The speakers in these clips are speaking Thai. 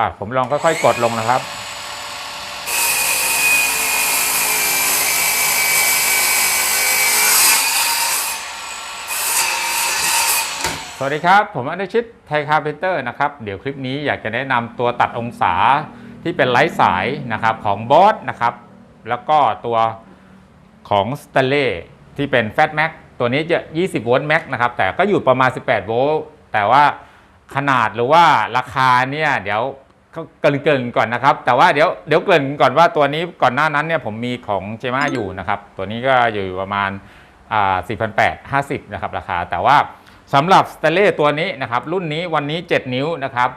อะผมลองค่อยๆ กดลงนะครับ สวัสดีครับ ผมอนุชิตไทยคาร์เพนเตอร์นะครับ เดี๋ยวคลิปนี้อยากจะแนะนำตัวตัดองศาที่เป็นไร้สายนะครับของบอสนะครับ แล้วก็ตัวของ s t a n l e y ที่เป็น Fat Max ตัวนี้จะ 20 โวลต์แม็กนะครับ แต่ก็อยู่ประมาณ 18 โวลต์แต่ว่าขนาดหรือว่าราคาเนี่ย เดี๋ยว เกินเกินๆก่อนนะครับ แต่ว่าเดี๋ยวเดี๋ยวเกินก่อนว่าตัวนี้ก่อนหน้านั้นเนี่ยผมมีของเจม่าอยู่นะครับ ตัวนี้ก็อยู่ประมาณอ่า4,850นะครับราคา แต่ว่าสำหรับสเตเล่ตัวนี้นะครับรุ่นนี้วันนี้ 7 นิ้วนะครับ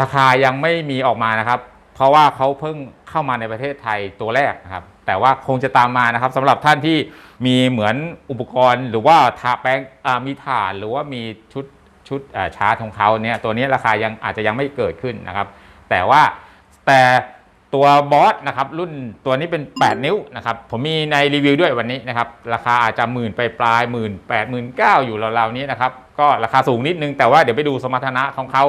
ราคายังไม่มีออกมานะครับ เพราะว่าเขาเพิ่งเข้ามาในประเทศไทยตัวแรกนะครับ แต่ว่าคงจะตามมานะครับสำหรับท่านที่มีเหมือนอุปกรณ์ หรือว่าทาแป้งมีฐานหรือว่ามีชุดชุดชาร์จของเขาเนี่ยตัวนี้ราคายังอาจจะยังไม่เกิดขึ้นนะครับ แต่ว่าแต่ตัวบอสนะครับรุ่นตัวนี้เป็น 8 นิ้วนะครับผมมีในรีวิวด้วยวันนี้นะครับราคาอาจจะหมื่นไปปลายหมื่นแปดหมื่นเก้าอยู่ราวๆนี้นะครับก็ราคาสูงนิดนึงแต่ว่าเดี๋ยวไปดูสมรรถนะของเขา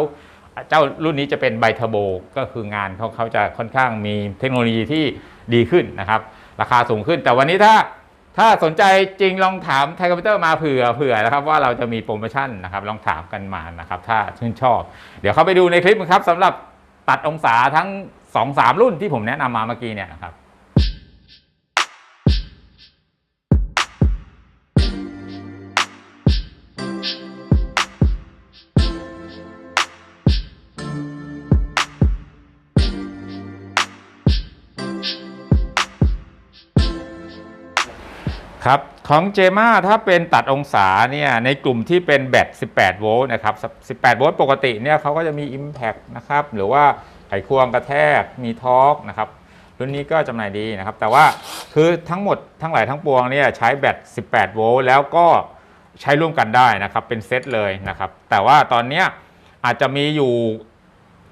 เจ้ารุ่นนี้จะเป็นไบเทอร์โบก็คืองานเขาเขาจะค่อนข้างมีเทคโนโลยีที่ดีขึ้นนะครับราคาสูงขึ้น แต่วันนี้ถ้าถ้าสนใจจริงลองถามไทยคอมพิวเตอร์มาเผื่อเผื่อนะครับว่าเราจะมีโปรโมชั่นนะครับลองถามกันมานะครับถ้าชื่นชอบ เดี๋ยวเข้าไปดูในคลิปนะครับสำหรับ ตัดองศาทั้ง 2-3 รุ่นที่ผมแนะนำมาเมื่อกี้เนี่ยนะครับครับ ของเจมาถ้าเป็นตัดองศาเนี่ยในกลุ่มที่เป็นแบต 18 โวลต์นะครับ 18 โวลต์ปกติเนี่ยเขาก็จะมี Impact นะครับ หรือว่าไขควงกระแทก มีทอร์กนะครับ รุ่นนี้ก็จำหน่ายดีนะครับ แต่ว่าคือทั้งหมดทั้งหลายทั้งปวงเนี่ยใช้แบต 18 โวลต์แล้วก็ใช้ร่วมกันได้นะครับ เป็นเซตเลยนะครับ แต่ว่าตอนนี้อาจจะมีอยู่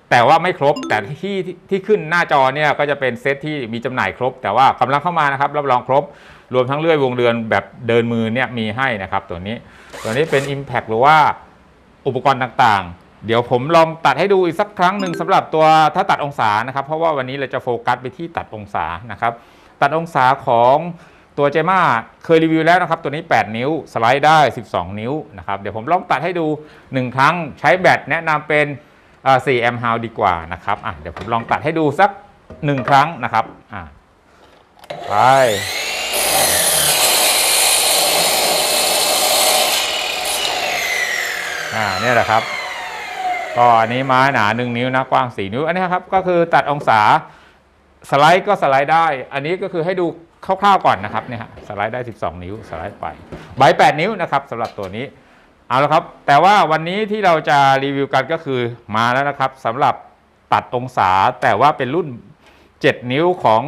แต่ว่าไม่ครบแต่ที่ที่ขึ้นหน้าจอเนี่ยก็จะเป็นเซตที่มีจำหน่ายครบ แต่ว่ากำลังเข้ามานะครับรับรองครบ รวมทั้งเลื่อยวงเดือนแบบเดินมือเนี่ยมีให้นะครับตัวนี้ตัวนี้เป็น Impact หรือว่าอุปกรณ์ต่างๆ เดี๋ยวผมลองตัดให้ดูอีกสักครั้งหนึ่งสำหรับตัวถ้าตัดองศานะครับ เพราะว่าวันนี้เราจะโฟกัสไปที่ตัดองศานะครับ ตัดองศาของตัวเจม่าเคยรีวิวแล้วนะครับ ตัวนี้ 8 นิ้วสไลด์ได้ 12 นิ้วนะครับเดี๋ยวผมลองตัดให้ดู 1 ครั้งใช้แบตแนะนำเป็น 4แอมป์ฮาวดีกว่านะครับอะเดี๋ยวผมลองตัดให้ดูสัก1ครั้งนะครับอะไปอ่าเนี่ยแหละครับก็อันนี้ไม้หนา1นิ้วนะกว้าง4นิ้วอันนี้ครับก็คือตัดองศาสไลด์ก็สไลด์ได้ อันนี้ก็คือให้ดูคร่าวๆก่อนนะครับเนี่ยฮะสไลด์ได้ 12 นิ้วสไลด์ไปใบ8นิ้วนะครับสำหรับตัวนี้ เอาละครับ แต่ว่าวันนี้ที่เราจะรีวิวกันก็คือมาแล้วนะครับสำหรับตัดองศาแต่ว่าเป็นรุ่น 7 นิ้วของ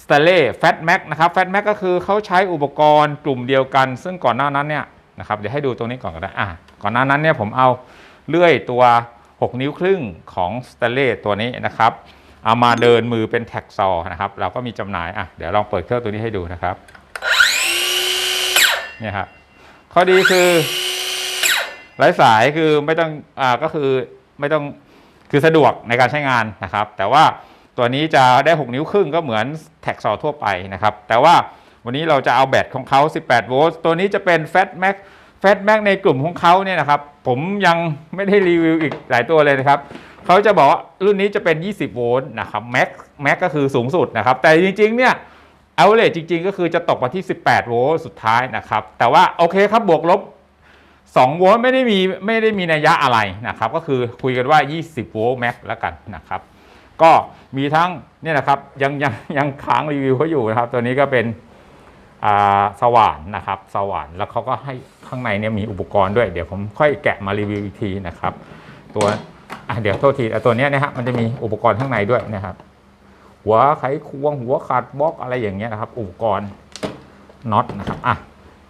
s t a l e Fat Max นะครับ Fat Max ก็คือเขาใช้อุปกรณ์กลุ่มเดียวกัน ซึ่งก่อนหน้านั้นเนี่ยนะครับเดี๋ยวให้ดูตรงนี้ก่อนก็ได้อะก่อนหน้านั้นเนี่ยผมเอาเลื่อยตัว 6 นิ้วครึ่งของ s t a l e ตัวนี้นะครับ เอามาเดินมือเป็นแท็กซอนะครับ เราก็มีจำหน่ายอะเดี๋ยวลองเปิดเครื่องตัวนี้ให้ดูนะครับเนี่ยครับข้อดีคือ ไร้สายคือไม่ต้องอ่าก็คือไม่ต้องคือสะดวกในการใช้งานนะครับ แต่ว่าตัวนี้จะได้ 6 นิ้วครึ่งก็เหมือนแท็กซอทั่วไปนะครับ แต่ว่าวันนี้เราจะเอาแบตของเขา 18 โวลต์ตัวนี้จะเป็น Fat Max Fat Max ในกลุ่มของเขาเนี่ยนะครับ ผมยังไม่ได้รีวิวอีกหลายตัวเลยนะครับเขาจะบอกว่ารุ่นนี้จะเป็น 20 โวลต์นะครับ Max Max ก็คือสูงสุดนะครับ แต่จริง ๆ เนี่ย a v e r a g e จริง ๆ ก็คือจะตกมาที่ 18 โวลต์สุดท้ายนะครับ แต่ว่าโอเคครับบวกลบ 2โวลต์ไม่ได้มีไม่ได้มีนัยยะอะไรนะครับก็คือคุยกันว่า 20โวลต์แม็กแล้วกันนะครับก็มีทั้งเนี่ยนะครับยังยังยังค้างรีวิวเขาอยู่นะครับ ตัวนี้ก็เป็นอ่าสว่านนะครับสว่านแล้วเขาก็ให้ข้างในเนี่ยมีอุปกรณ์ด้วย เดี๋ยวผมค่อยแกะมารีวิวอีกทีนะครับ ตัวเดี๋ยวโทษทีตัวนี้นะฮะมันจะมีอุปกรณ์ข้างในด้วยนะครับ หัวไขควงหัวขาดบล็อกอะไรอย่างเงี้ยนะครับ อุปกรณ์น็อตนะครับอะ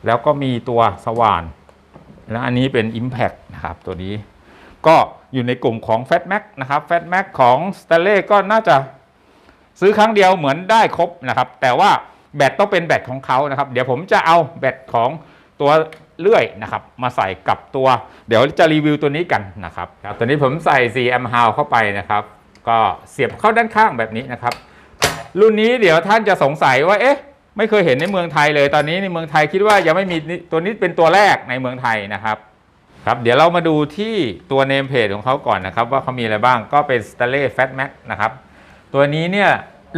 แล้วก็มีตัวสว่าน และอันนี้เป็น Impact นะครับตัวนี้ ก็อยู่ในกลุ่มของ Fat Max นะครับ Fat Max ของ s t a n l e y ก็น่าจะซื้อครั้งเดียวเหมือนได้ครบนะครับ แต่ว่าแบตต้องเป็นแบตของเขานะครับ เดี๋ยวผมจะเอาแบตของตัวเลื่อยนะครับ มาใส่กับตัว เดี๋ยวจะรีวิวตัวนี้กันนะครับครับตัวนี้ผมใส่ 4 a m p h เข้าไปนะครับ ก็เสียบเข้าด้านข้างแบบนี้นะครับ รุ่นนี้เดี๋ยวท่านจะสงสัยว่าเอ๊ะ ไม่เคยเห็นในเมืองไทยเลย ตอนนี้ในเมืองไทยคิดว่ายังไม่มีตัวนี้เป็นตัวแรกในเมืองไทยนะครับครับเดี๋ยวเรามาดูที่ตัวเนมเพจของเขาก่อนนะครับ ว่าเขามีอะไรบ้างก็เป็น s t a n l e y Fat Max นะครับ ตัวนี้เนี่ย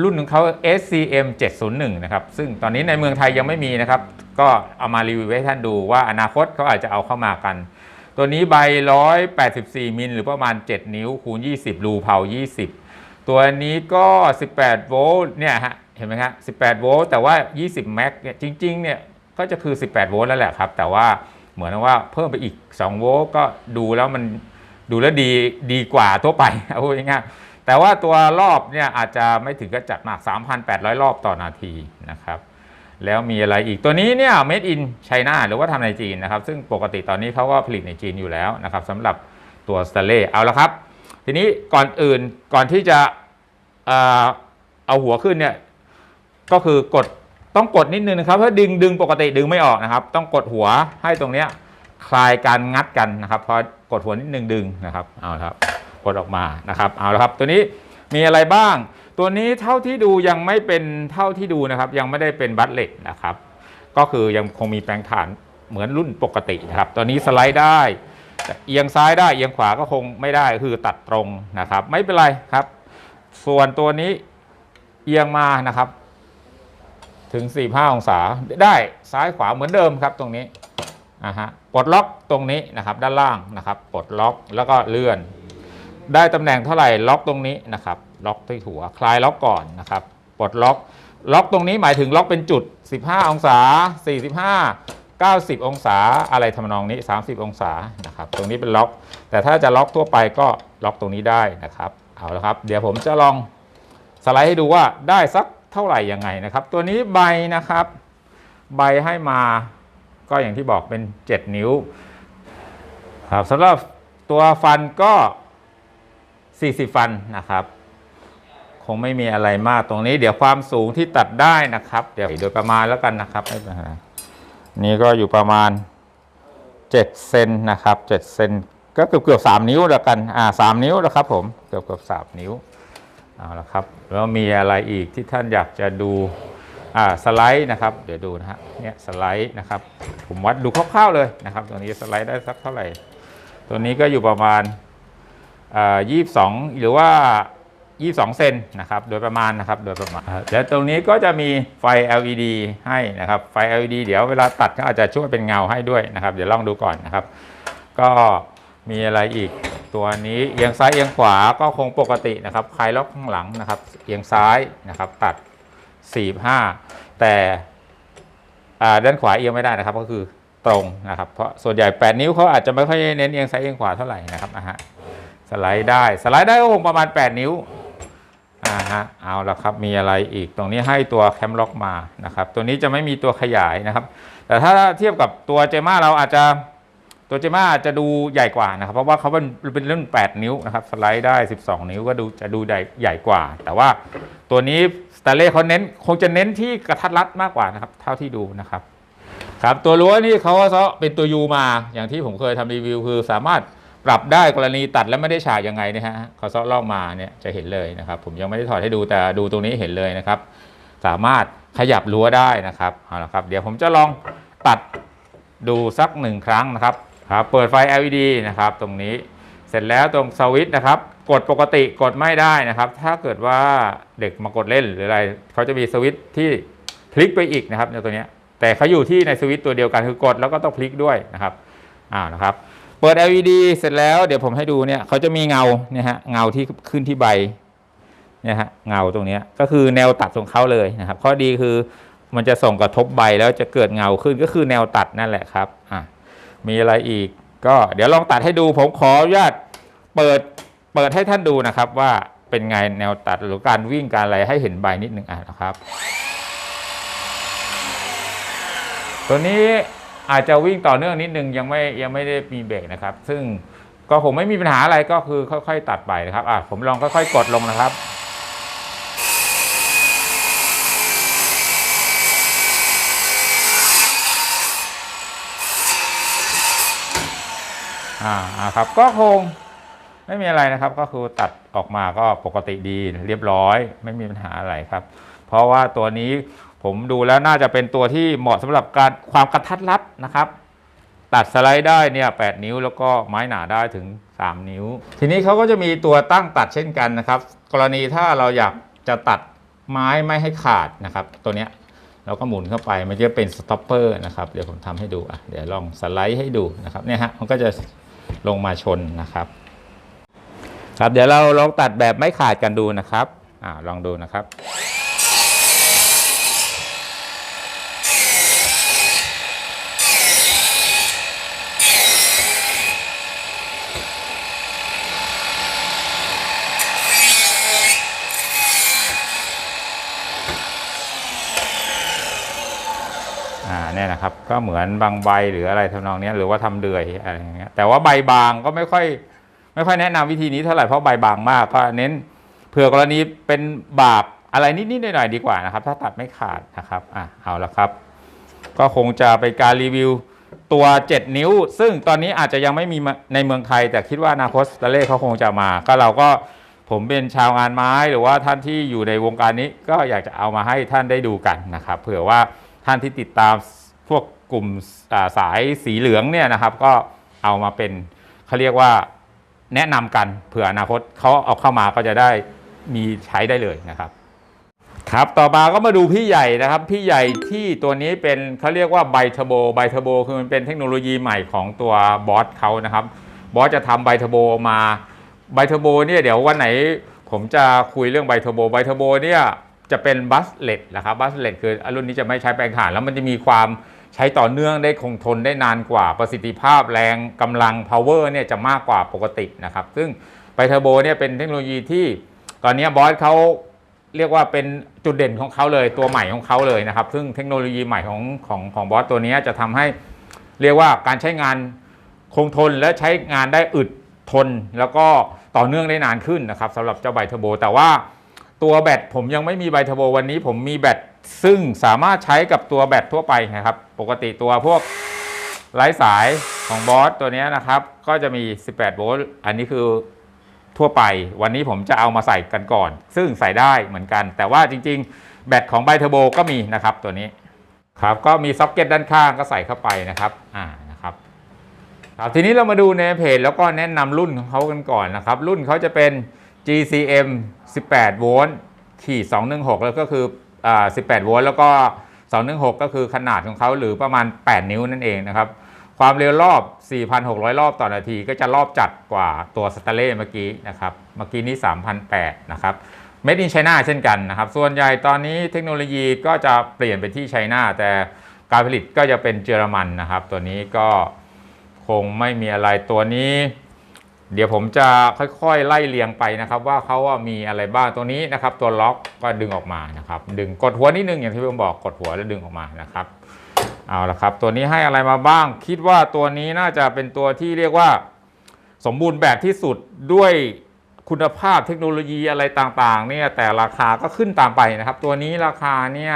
รุ่นของเขา SCM 701นะครับ ซึ่งตอนนี้ในเมืองไทยยังไม่มีนะครับ ก็เอามารีวิวให้ท่านดูว่าอนาคตเขาอาจจะเอาเข้ามากัน ตัวนี้ใบ 184 มิลหรือประมาณ 7 นิ้วคูณ 20 รูเผา20 ตัวนี้ก็ 18 โวลต์เนี่ยฮะ เห็นไหมครับ18 โวลต์แต่ว่า 20 แม็กเนี่ยจริงๆเนี่ยก็จะคือ 18 โวลต์แล้วแหละครับ แต่ว่าเหมือนว่าเพิ่มไปอีก 2 โวลต์ก็ดูแล้วมันดูแล้วดีดีกว่าทั่วไปเอาง่ายๆแต่ว่าตัวรอบเนี่ยอาจจะไม่ถึงกับจัดมาก 3,800 รอบต่อนาทีนะครับ แล้วมีอะไรอีกตัวนี้เนี่ย made in China หรือว่าทำในจีนนะครับ ซึ่งปกติตอนนี้เขาก็ผลิตในจีนอยู่แล้วนะครับสำหรับตัว s t a n l e y เอาละครับ ทีนี้ก่อนอื่นก่อนที่จะเอาหัวขึ้นเนี่ย ก็คือกดต้องกดนิดนึงนะครับเพราะดึงดึงปกติดึงไม่ออกนะครับ ต้องกดหัวให้ตรงเนี้ยคลายการงัดกันนะครับพอกดหัวนิดนึงดึงนะครับเอาครับกดออกมานะครับเอาละครับ ตัวนี้มีอะไรบ้าง ตัวนี้เท่าที่ดูยังไม่เป็นเท่าที่ดูนะครับ ยังไม่ได้เป็นบัตเหล็กนะครับ ก็คือยังคงมีแปลงฐานเหมือนรุ่นปกตินะครับตัวนี้สไลด์ได้เอียงซ้ายได้เอียงขวาก็คงไม่ได้คือตัดตรงนะครับ ไม่เป็นไรครับ ส่วนตัวนี้เอียงมานะครับ ถึง 45 องศาได้ซ้ายขวาเหมือนเดิมครับตรงนี้อ่าฮะปลดล็อกตรงนี้นะครับด้านล่างนะครับปลดล็อกแล้วก็เลื่อน ได้ตำแหน่งเท่าไหร่ล็อกตรงนี้นะครับล็อกที่หัวคลายล็อกก่อนนะครับปลดล็อกล็อกตรงนี้หมายถึงล็อกเป็นจุด 15 องศา 45 90 องศาอะไรทำนองนี้ 30 องศานะครับตรงนี้เป็นล็อก แต่ถ้าจะล็อกทั่วไปก็ล็อกตรงนี้ได้นะครับเอาละครับ เดี๋ยวผมจะลองสไลด์ให้ดูว่าได้สัก เท่าไหร่ยังไงนะครับ ตัวนี้ใบนะครับ ใบให้มาก็อย่างที่บอกเป็น 7 นิ้วครับสำหรับตัวฟันก็ 40 ฟันนะครับ คงไม่มีอะไรมากตรงนี้ เดี๋ยวความสูงที่ตัดได้นะครับ เดี๋ยวโดยประมาณแล้วกันนะครับไม่เป็นไรนี่ก็อยู่ประมาณ7เซนนะครับ7เซนก็เกือบเกือบ3นิ้วแล้วกันอ่า3นิ้วแล้วครับผมเกือบเกือบ3นิ้ว เอาละครับแล้วมีอะไรอีกที่ท่านอยากจะดูอ่าสไลด์นะครับ เดี๋ยวดูนะฮะเนี่ยสไลด์นะครับ ผมวัดดูคร่าวๆเลยนะครับ ตัวนี้สไลด์ได้สักเท่าไหร่ ตัวนี้ก็อยู่ประมาณยี่สองหรือว่า 22 เซนนะครับโดยประมาณนะครับโดยประมาณแล้วตรงนี้ก็จะมีไฟ LED ให้นะครับไฟ LED เดี๋ยวเวลาตัดก็อาจจะช่วยเป็นเงาให้ด้วยนะครับ เดี๋ยวลองดูก่อนนะครับ ก็มีอะไรอีก ตัวนี้เอียงซ้ายเอียงขวาก็คงปกตินะครับคลายล็อกข้างหลังนะครับ เอียงซ้ายนะครับตัด 45 แต่ด้านขวาเอียงไม่ได้นะครับ ก็คือตรงนะครับ เพราะส่วนใหญ่ 8 นิ้วเขาอาจจะไม่ค่อยเน้นเอียงซ้ายเอียงขวาเท่าไหร่นะครับนะฮะสไลด์ได้สไลด์ได้ก็คงประมาณ 8 นิ้วอ่าฮะเอาละครับมีอะไรอีกตรงนี้ให้ตัวแคมล็อกมานะครับ ตัวนี้จะไม่มีตัวขยายนะครับ แต่ถ้าเทียบกับตัวเจม่าเราอาจจะ ตัวเจม่าจะดูใหญ่กว่านะครับ เพราะว่าเขาเป็นเป็นรุ่น 8 นิ้วนะครับสไลด์ได้ 12 นิ้วก็ดูจะดูใหญ่ใหญ่กว่า แต่ว่าตัวนี้สเตเล่เขาเน้นคงจะเน้นที่กระทัดรัดมากกว่านะครับ เท่าที่ดูนะครับครับตัวรั้วนี่เขาก็เป็นตัวยูมาอย่างที่ผมเคยทำรีวิวคือสามารถปรับได้กรณีตัดแล้วไม่ได้ฉากยังไงนะฮะเขาซ้อลอกมาเนี่ยจะเห็นเลยนะครับ ผมยังไม่ได้ถอดให้ดูแต่ดูตรงนี้เห็นเลยนะครับ สามารถขยับรั้วได้นะครับเอาละครับ เดี๋ยวผมจะลองตัดดูสักหนึ่งครั้งนะครับ ครับเปิดไฟ LED นะครับตรงนี้เสร็จแล้วตรงสวิตช์นะครับ กดปกติกดไม่ได้นะครับ ถ้าเกิดว่าเด็กมากดเล่นหรืออะไรเขาจะมีสวิตช์ที่พลิกไปอีกนะครับในตัวนี้แต่เขาอยู่ที่ในสวิตช์ตัวเดียวกันคือกดแล้วก็ต้องพลิกด้วยนะครับอ่าวนะครับ เปิด LED เสร็จแล้วเดี๋ยวผมให้ดูเนี่ยเขาจะมีเงาเนี่ยฮะเงาที่ขึ้นที่ใบเนี่ยฮะเงาตรงนี้ก็คือแนวตัดของเขาเลยนะครับ ข้อดีคือมันจะส่งกระทบใบแล้วจะเกิดเงาขึ้นก็คือแนวตัดนั่นแหละครับอะ มีอะไรอีก ก็เดี๋ยวลองตัดให้ดู ผมขออนุญาตเปิดเปิดให้ท่านดูนะครับว่าเป็นไงแนวตัดหรือการวิ่งการอะไรให้เห็นใบนิดหนึ่งอะนะครับ ตัวนี้อาจจะวิ่งต่อเนื่องนิดนึงยังไม่ยังไม่ได้มีเบรกนะครับ ซึ่งก็ผมไม่มีปัญหาอะไรก็คือค่อย ๆ ตัดไปนะครับอะผมลองค่อย ๆ กดลงนะครับ อ่าครับก็คงไม่มีอะไรนะครับ ก็คือตัดออกมาก็ปกติดีเรียบร้อย ไม่มีปัญหาอะไรครับ เพราะว่าตัวนี้ผมดูแล้วน่าจะเป็นตัวที่เหมาะสำหรับการความกระทัดรัดนะครับ ตัดสไลด์ได้เนี่ย8นิ้วแล้วก็ไม้หนาได้ถึง 3 นิ้ว ทีนี้เขาก็จะมีตัวตั้งตัดเช่นกันนะครับ กรณีถ้าเราอยากจะตัดไม้ไม่ให้ขาดนะครับ ตัวเนี้ยเราก็หมุนเข้าไปมันจะเป็นสต็อปเปอร์นะครับเดี๋ยวผมทำให้ดูอะเดี๋ยวลองสไลด์ให้ดูนะครับเนี่ยฮะมันก็จะ ลงมาชนนะครับ ครับเดี๋ยวเราลองตัดแบบไม่ขาดกันดูนะครับอ่าลองดูนะครับ เนี่ยนะครับ ก็เหมือนบางใบหรืออะไรทำนองนี้หรือว่าทำเดือยอะไรอย่างเงี้ยแต่ว่าใบบางก็ไม่ค่อยไม่ค่อยแนะนำวิธีนี้เท่าไหร่เพราะใบบางมากก็เน้นเผื่อกรณีเป็นบาปอะไรนิดๆหน่อยๆดีกว่านะครับ ถ้าตัดไม่ขาดนะครับอะเอาละครับ ก็คงจะเป็นการรีวิวตัว 7 นิ้ว ซึ่งตอนนี้อาจจะยังไม่มีในเมืองไทย แต่คิดว่านาคตสเตเล่เขาคงจะมา ก็เราก็ผมเป็นชาวงานไม้หรือว่าท่านที่อยู่ในวงการนี้ก็อยากจะเอามาให้ท่านได้ดูกันนะครับ เผื่อว่าท่านที่ติดตาม พวกกลุ่มสายสีเหลืองเนี่ยนะครับ ก็เอามาเป็นเขาเรียกว่าแนะนำกันเผื่ออนาคตเขาเอาเข้ามาก็จะได้มีใช้ได้เลยนะครับครับต่อมาก็มาดูพี่ใหญ่นะครับ พี่ใหญ่ที่ตัวนี้เป็นเขาเรียกว่าไบเทอร์โบไบเทอร์โบคือมันเป็นเทคโนโลยีใหม่ของตัวบอสเขานะครับบอสจะทำไบเทอร์โบมาไบเทอร์โบเนี่ยเดี๋ยววันไหนผมจะคุยเรื่องไบเทอร์โบไบเทอร์โบเนี่ยจะเป็นบัสเลตนะครับบัสเลตคือรุ่นนี้จะไม่ใช้แปลงถ่านแล้วมันจะมีความ ใช้ต่อเนื่องได้คงทนได้นานกว่าประสิทธิภาพแรงกำลัง power เนี่ยจะมากกว่าปกตินะครับ ซึ่งไบเทอร์โบเนี่ยเป็นเทคโนโลยีที่ตอนนี้บอสเขาเรียกว่าเป็นจุดเด่นของเขาเลยตัวใหม่ของเขาเลยนะครับ ซึ่งเทคโนโลยีใหม่ของของของบอสตัวนี้จะทำให้เรียกว่าการใช้งานคงทนและใช้งานได้อึดทน แล้วก็ต่อเนื่องได้นานขึ้นนะครับสำหรับเจ้าไบเทอร์โบ แต่ว่า ตัวแบตผมยังไม่มีไบเทอร์โบวันนี้ผมมีแบตซึ่งสามารถใช้กับตัวแบตทั่วไปนะครับ ปกติตัวพวกไร้สายของบอสตัวนี้นะครับ ก็จะมี 18 โวลต์ อันนี้คือทั่วไป วันนี้ผมจะเอามาใส่กันก่อน ซึ่งใส่ได้เหมือนกัน แต่ว่าจริง ๆ แบตของไบเทอร์โบก็มีนะครับตัวนี้ ครับ ก็มีซ็อกเก็ตด้านข้างก็ใส่เข้าไปนะครับ อ่า นะครับ ครับ ทีนี้เรามาดูในเพจแล้วก็แนะนำรุ่นของเขากันก่อนนะครับ รุ่นเขาจะเป็น GCM 18 โวลต์ขีด216 แล้วก็คืออ่า18 โวลต์แล้วก็ 216 ก็คือขนาดของเขาหรือประมาณ 8 นิ้วนั่นเองนะครับ ความเร็วรอบ 4,600 รอบต่อนาที ก็จะรอบจัดกว่าตัวสเตเล่เมื่อกี้นะครับ เมื่อกี้นี้3,008นะครับ Made in China เช่นกันนะครับ ส่วนใหญ่ตอนนี้เทคโนโลยีก็จะเปลี่ยนไปที่ไชน่าแต่การผลิตก็จะเป็นเยอรมันนะครับ ตัวนี้ก็คงไม่มีอะไรตัวนี้ เดี๋ยวผมจะค่อยๆไล่เรียงไปนะครับว่าเขาว่ามีอะไรบ้างตัวนี้นะครับ ตัวล็อกก็ดึงออกมานะครับ ดึงกดหัวนิดนึงอย่างที่ผมบอกกดหัวแล้วดึงออกมานะครับเอาละครับ ตัวนี้ให้อะไรมาบ้าง คิดว่าตัวนี้น่าจะเป็นตัวที่เรียกว่า สมบูรณ์แบบที่สุดด้วยคุณภาพเทคโนโลยีอะไรต่างๆ เนี่ยแต่ราคาก็ขึ้นตามไปนะครับ ตัวนี้ราคาเนี่ย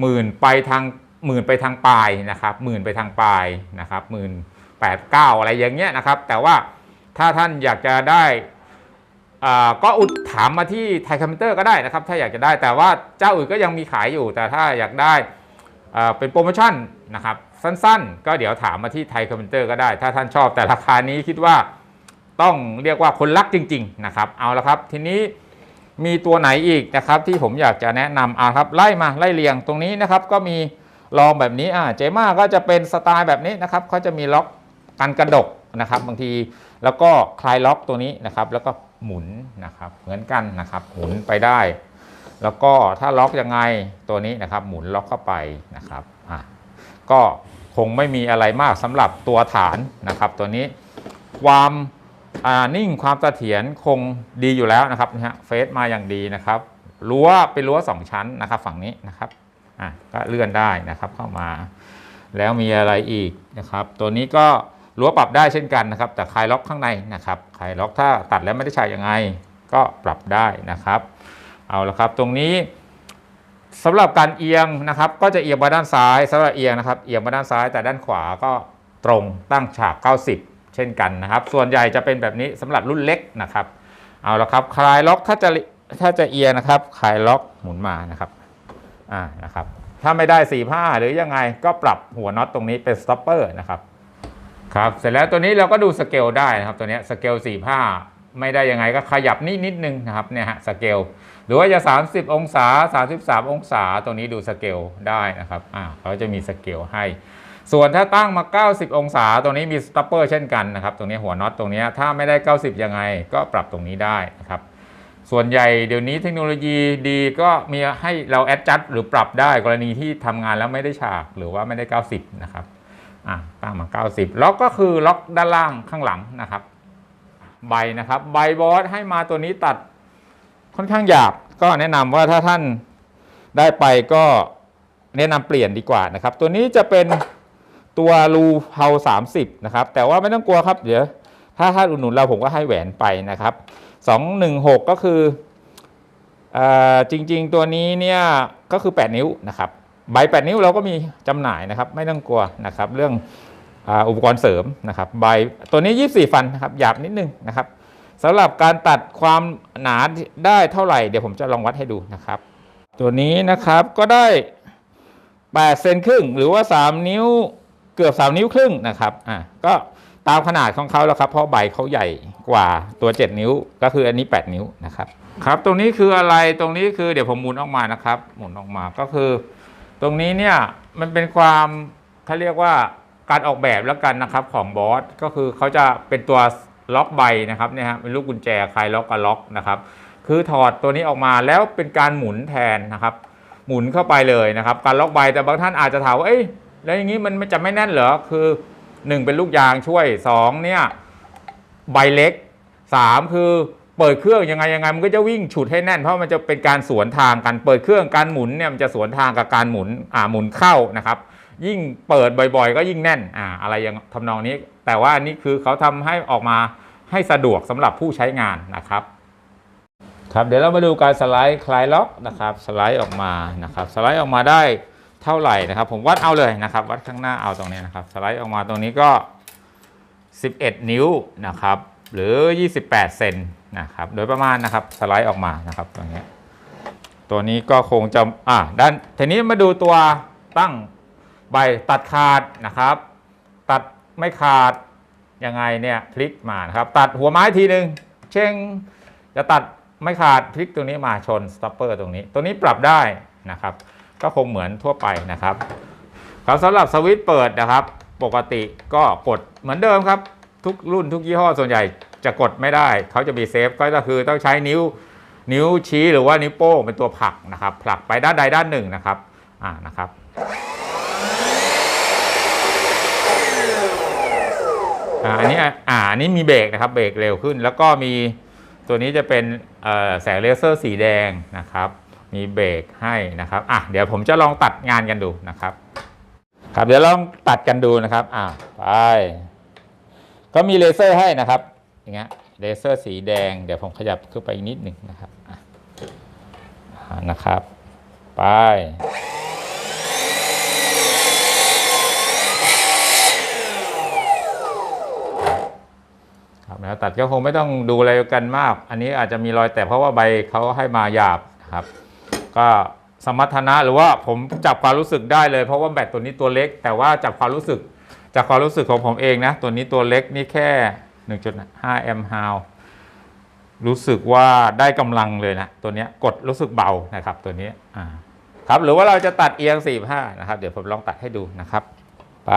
หมื่นไปทางหมื่นไปทางปลายนะครับหมื่นไปทางปลายนะครับหมื่นแปดเก้าอะไรอย่างเงี้ยนะครับ แต่ว่า ถ้าท่านอยากจะได้ก็อุดถามมาที่ไทยคอมพิวเตอร์ก็ได้นะครับ ถ้าอยากจะได้แต่ว่าเจ้าอื่นก็ยังมีขายอยู่ แต่ถ้าอยากได้เป็นโปรโมชั่นนะครับสั้นๆ ก็เดี๋ยวถามมาที่ไทยคอมพิวเตอร์ก็ได้ ถ้าท่านชอบแต่ราคานี้คิดว่าต้องเรียกว่าคนรักจริง ๆ นะครับ เอาละครับ ทีนี้มีตัวไหนอีกนะครับ ที่ผมอยากจะแนะนำอ่าครับไล่มาไล่เรียงตรงนี้นะครับ ก็มีลองแบบนี้อ่าเจม่าก็จะเป็นสไตล์แบบนี้นะครับเขาจะมีล็อกกันกระดก นะครับบางทีแล้วก็คลายล็อกตัวนี้นะครับ แล้วก็หมุนนะครับเหมือนกันนะครับหมุนไปได้ แล้วก็ถ้าล็อกยังไงตัวนี้นะครับ หมุนล็อกเข้าไปนะครับอะก็คงไม่มีอะไรมากสำหรับตัวฐานนะครับ ตัวนี้ความนิ่งความเสถียรคงดีอยู่แล้วนะครับนะฮะเฟสมาอย่างดีนะครับรั้วเป็นรั้วสองชั้นนะครับ ฝั่งนี้นะครับอะก็เลื่อนได้นะครับเข้ามา แล้วมีอะไรอีกนะครับ ตัวนี้ก็ รั้วปรับได้เช่นกันนะครับ แต่คลายล็อกข้างในนะครับคลายล็อกถ้าตัดแล้วไม่ได้ใช้ยังไง ก็ปรับได้นะครับ เอาละครับตรงนี้สำหรับการเอียงนะครับ ก็จะเอียงมาด้านซ้ายสำหรับเอียงนะครับ เอียงมาด้านซ้าย แต่ด้านขวาก็ตรงตั้งฉาก 90 เช่นกันนะครับ ส่วนใหญ่จะเป็นแบบนี้สำหรับรุ่นเล็กนะครับ เอาละครับคลายล็อกถ้าจะถ้าจะเอียงนะครับคลายล็อกหมุนมานะครับอ่านะครับถ้าไม่ได้4ี่ผ้าหรือยังไงก็ปรับหัวน็อตตรงนี้เป็นสต็อปเปอร์นะครับ ครับเสร็จแล้วตัวนี้เราก็ดูสเกลได้นะครับตัวนี้สเกล4ี่ผ้าไม่ได้ยังไงก็ขยับนิดนิดนึงนะครับเนี่ยฮะสเกลหรือว่าจะ 30 องศา 33 องศา ตัวนี้ดูสเกลได้นะครับอ่าเขาจะมีสเกลให้ ส่วนถ้าตั้งมา 90 องศาตรงนี้มีสต็อปเปอร์เช่นกันนะครับตรงนี้หัวน็อตตรงนี้ถ้าไม่ได้ 90 ยังไงก็ปรับตรงนี้ได้นะครับส่วนใหญ่เดี๋ยวนี้เทคโนโลยีดีก็มีให้เราแอดจัดหรือปรับได้กรณีที่ทำงานแล้วไม่ได้ฉากหรือว่าไม่ได้ 90 นะครับ อะตั้งมา 90 ล็อกก็คือล็อกด้านล่างข้างหลังนะครับ ใบนะครับใบบอสให้มาตัวนี้ตัดค่อนข้างหยาบก็แนะนำว่าถ้าท่านได้ไปก็แนะนำเปลี่ยนดีกว่านะครับ ตัวนี้จะเป็นตัวรูเผา30 นะครับ แต่ว่าไม่ต้องกลัวครับ เดี๋ยว ถ้าท่านอุดหนุนเราผมก็ให้แหวนไปนะครับ 216 ก็คือเออจริงๆตัวนี้เนี่ยก็คือ 8 นิ้วนะครับ ใบ8นิ้วเราก็มีจำหน่ายนะครับ ไม่ต้องกลัวนะครับ เรื่องอาอุปกรณ์เสริมนะครับ ใบตัวนี้ 24 ฟันนะครับหยาบนิดนึงนะครับสำหรับการตัดความหนาได้เท่าไหร่ เดี๋ยวผมจะลองวัดให้ดูนะครับ ตัวนี้นะครับก็ได้8เซนครึ่งหรือว่า 3 นิ้วเกือบ 3 นิ้วครึ่งนะครับอะก็ตามขนาดของเขาแล้วครับ เพราะใบเขาใหญ่กว่าตัว 7 นิ้ว ก็คืออันนี้ 8 นิ้วนะครับครับ ตรงนี้คืออะไรตรงนี้คือเดี๋ยวผมหมุนออกมานะครับ หมุนออกมาก็คือ ตรงนี้เนี่ยมันเป็นความเขาเรียกว่าการออกแบบแล้วกันนะครับของบอสก็คือเขาจะเป็นตัวล็อกใบนะครับเนี่ยฮะเป็นลูกกุญแจคลายล็อกกับล็อกนะครับ คือถอดตัวนี้ออกมาแล้วเป็นการหมุนแทนนะครับ หมุนเข้าไปเลยนะครับ การล็อกใบแต่บางท่านอาจจะถามว่าเอ้ยแล้วอย่างนี้มันจะไม่แน่นเหรอคือ 1 เป็นลูกยางช่วย 2 เนี่ยใบเล็ก 3 คือ เปิดเครื่องยังไงยังไงมันก็จะวิ่งฉุดให้แน่นเพราะมันจะเป็นการสวนทางกันเปิดเครื่องการหมุนเนี่ยมันจะสวนทางกับการหมุนอ่าหมุนเข้านะครับ ยิ่งเปิดบ่อยๆ ก็ยิ่งแน่นอ่าอะไรอย่างทำนองนี้ แต่ว่าอันนี้คือเขาทำให้ออกมาให้สะดวกสำหรับผู้ใช้งานนะครับครับเดี๋ยวเรามาดูการสไลด์คลายล็อกนะครับสไลด์ออกมานะครับสไลด์ออกมาได้เท่าไหร่นะครับ ผมวัดเอาเลยนะครับ วัดข้างหน้าเอาตรงนี้นะครับสไลด์ออกมาตรงนี้ก็ 11 นิ้วนะครับหรือ 28 เซน นะครับโดยประมาณนะครับสไลด์ออกมานะครับตรงนี้ตัวนี้ก็คงจะอ่าด้านทีนี้มาดูตัวตั้งใบตัดขาดนะครับ ตัดไม่ขาดยังไงเนี่ยพลิกมานะครับ ตัดหัวไม้ทีหนึ่งเช่งจะตัดไม่ขาดพลิกตรงนี้มาชนสต็อปเปอร์ตรงนี้ ตัวนี้ปรับได้นะครับ ก็คงเหมือนทั่วไปนะครับครับสำหรับสวิตช์เปิดนะครับ ปกติก็กดเหมือนเดิมครับ ทุกรุ่นทุกยี่ห้อส่วนใหญ่ จะกดไม่ได้ เขาจะมีเซฟก็คือต้องใช้นิ้วนิ้วชี้หรือว่านิ้วโป้งเป็นตัวผลักนะครับ ผลักไปด้านใดด้านหนึ่งนะครับอ่านะครับ อันนี้อ่าอันนี้มีเบรกนะครับเบรกเร็วขึ้น แล้วก็มีตัวนี้จะเป็นแสงเลเซอร์สีแดงนะครับ มีเบรกให้นะครับอะเดี๋ยวผมจะลองตัดงานกันดูนะครับ ครับเดี๋ยวลองตัดกันดูนะครับอ่าไปก็มีเลเซอร์ให้นะครับ อย่างเงี้ยเลเซอร์สีแดง เดี๋ยวผมขยับขึ้นไปอีกนิดหนึ่งนะครับนะครับ ไป ครับแล้วตัดก็คงไม่ต้องดูอะไรกันมาก อันนี้อาจจะมีรอยแตกเพราะว่าใบเขาให้มาหยาบครับ ก็สมรรถนะหรือว่าผมจับความรู้สึกได้เลย เพราะว่าแบตตัวนี้ตัวเล็ก แต่ว่าจับความรู้สึกจากความรู้สึกของผมเองนะ ตัวนี้ตัวเล็กนี่แค่ 1.5 แอมป์ฮาวรู้สึกว่าได้กำลังเลยนะ ตัวนี้กดรู้สึกเบานะครับตัวนี้ครับหรือว่าเราจะตัดเอียง 45 นะครับ เดี๋ยวผมลองตัดให้ดูนะครับ ไป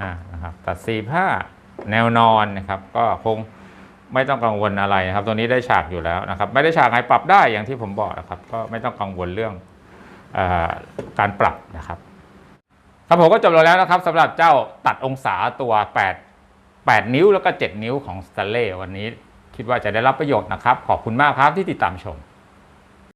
อ่าครับตัดสีผ้า แนวนอนนะครับก็คงไม่ต้องกังวลอะไรนะครับ ตัวนี้ได้ฉากอยู่แล้วนะครับ ไม่ได้ฉากไงปรับได้อย่างที่ผมบอกนะครับ ก็ไม่ต้องกังวลเรื่องอการปรับนะครับครับผมก็จบลงแล้วนะครับสำหรับเจ้าตัดองศาตัว 8 8 นิ้วแล้วก็ 7 นิ้วของส t ตเล่วันนี้คิดว่าจะได้รับประโยชน์นะครับ ขอบคุณมากครับที่ติดตามชม